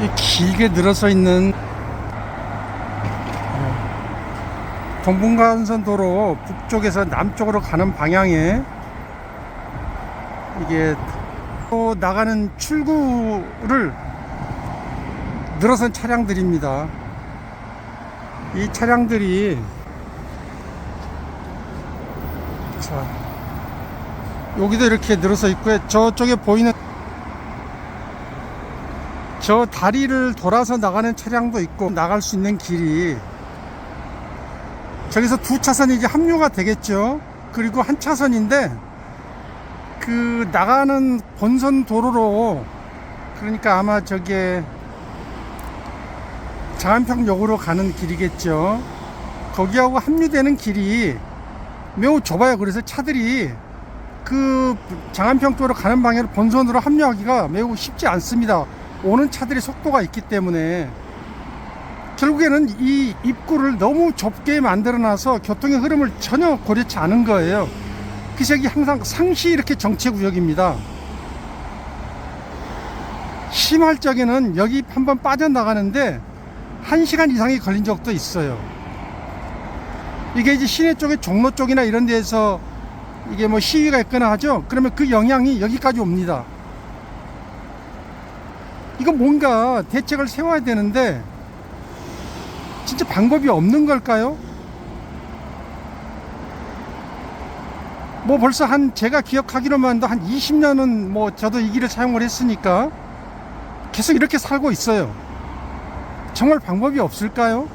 이 길게 늘어서 있는 동분간선 도로 북쪽에서 남쪽으로 가는 방향에 이게 또 나가는 출구를 늘어선 차량들입니다. 이 차량들이 자 여기도 이렇게 늘어서 있고요. 저쪽에 보이는 저 다리를 돌아서 나가는 차량도 있고 나갈 수 있는 길이 저기서 두 차선이 이제 합류가 되겠죠. 그리고 한 차선인데 그 나가는 본선 도로로 그러니까 아마 저게 장안평역으로 가는 길이겠죠. 거기하고 합류되는 길이 매우 좁아요. 그래서 차들이 그 장안평도로 가는 방향으로 본선으로 합류하기가 매우 쉽지 않습니다. 오는 차들의 속도가 있기 때문에 결국에는 이 입구를 너무 좁게 만들어 놔서 교통의 흐름을 전혀 고려치 않은 거예요. 그래서 여기 항상 상시 이렇게 정체 구역입니다. 심할 적에는 여기 한번 빠져나가는데 1시간 이상이 걸린 적도 있어요. 이게 이제 시내 쪽에 종로 쪽이나 이런 데에서 이게 뭐 시위가 있거나 하죠. 그러면 그 영향이 여기까지 옵니다. 이거 뭔가 대책을 세워야 되는데 진짜 방법이 없는 걸까요? 뭐 벌써 한 제가 기억하기로만 도 한 20년은 뭐 저도 이 길을 사용을 했으니까 계속 이렇게 살고 있어요. 정말 방법이 없을까요?